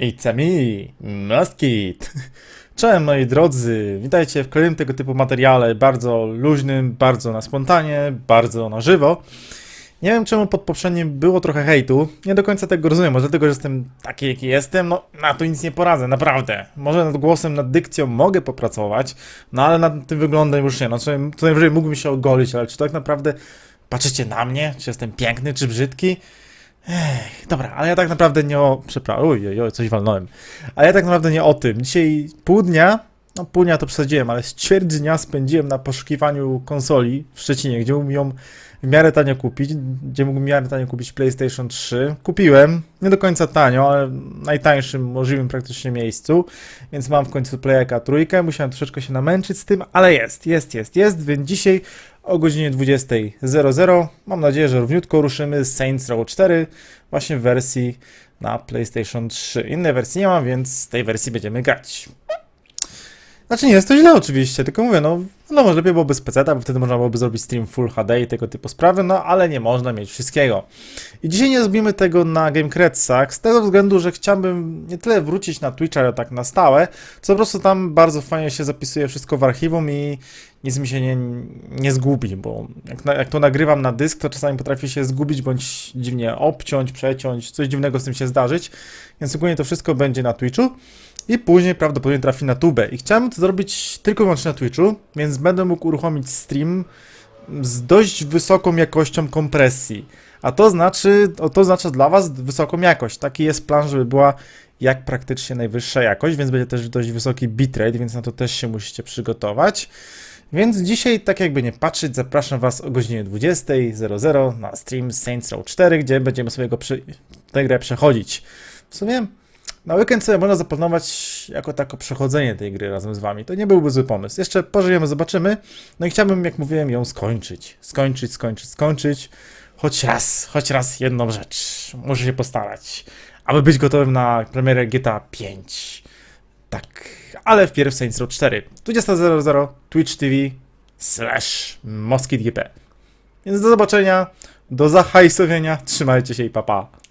It's a me, Muskit. Cześć moi drodzy, witajcie w kolejnym tego typu materiale, bardzo luźnym, bardzo na spontanie, bardzo na żywo. Nie wiem czemu pod poprzednim było trochę hejtu, nie do końca tego rozumiem, może dlatego, że jestem taki jaki jestem, no na to nic nie poradzę, naprawdę. Może nad głosem, nad dykcją mogę popracować, no ale nad tym wyglądem już nie, no co, najwyżej mógłbym się ogolić, ale czy tak naprawdę patrzycie na mnie, czy jestem piękny, czy brzydki? Ech, dobra, ale ja tak naprawdę nie o... Przepraszam, oj, oj, oj, coś walnąłem. Ale ja tak naprawdę nie o tym. Dzisiaj pół dnia, no pół dnia to przesadziłem, ale ćwierć dnia spędziłem na poszukiwaniu konsoli w Szczecinie, gdzie mógłbym ją w miarę tanio kupić, gdzie mógłbym w miarę tanio kupić PlayStation 3. Kupiłem, nie do końca tanio, ale najtańszym możliwym praktycznie miejscu, więc mam w końcu Playaka trójkę, musiałem troszeczkę się namęczyć z tym, ale jest, jest, jest, jest, więc dzisiaj o godzinie 20.00. Mam nadzieję, że równiutko ruszymy z Saints Row 4 właśnie w wersji na PlayStation 3. Innej wersji nie mam, więc z tej wersji będziemy grać. Znaczy nie jest to źle oczywiście, tylko mówię, no, no może lepiej byłoby z PC, bo wtedy można byłoby zrobić stream Full HD i tego typu sprawy, no ale nie można mieć wszystkiego. I dzisiaj nie zrobimy tego na GameCretsach, z tego względu, że chciałbym nie tyle wrócić na Twitcha, ale tak na stałe, co po prostu tam bardzo fajnie się zapisuje wszystko w archiwum i nic mi się nie, nie zgubi, bo jak, na, jak to nagrywam na dysk, to czasami potrafi się zgubić, bądź dziwnie obciąć, przeciąć, coś dziwnego z tym się zdarzyć, więc ogólnie to wszystko będzie na Twitchu. I później prawdopodobnie trafi na tubę. I chciałem to zrobić tylko i wyłącznie na Twitchu, więc będę mógł uruchomić stream z dość wysoką jakością kompresji. A to znaczy, to znaczy dla Was wysoką jakość. Taki jest plan, żeby była jak praktycznie najwyższa jakość, więc będzie też dość wysoki bitrate, więc na to też się musicie przygotować. Więc dzisiaj, tak jakby nie patrzeć, zapraszam Was o godzinie 20.00 na stream Saints Row 4, gdzie będziemy sobie go przy... tę grę przechodzić. W sumie na weekend sobie można zaplanować jako tako przechodzenie tej gry razem z wami. To nie byłby zły pomysł. Jeszcze pożyjemy, zobaczymy. No i chciałbym, jak mówiłem, ją skończyć. Skończyć, skończyć, skończyć. Choć raz, choć raz jedną rzecz. Muszę się postarać, aby być gotowym na premierę GTA 5. Tak, ale wpierw Saints Row 4. 20.00 Twitch TV slash MoskitGP. Więc do zobaczenia, do zahajsowienia, trzymajcie się i papa. Pa.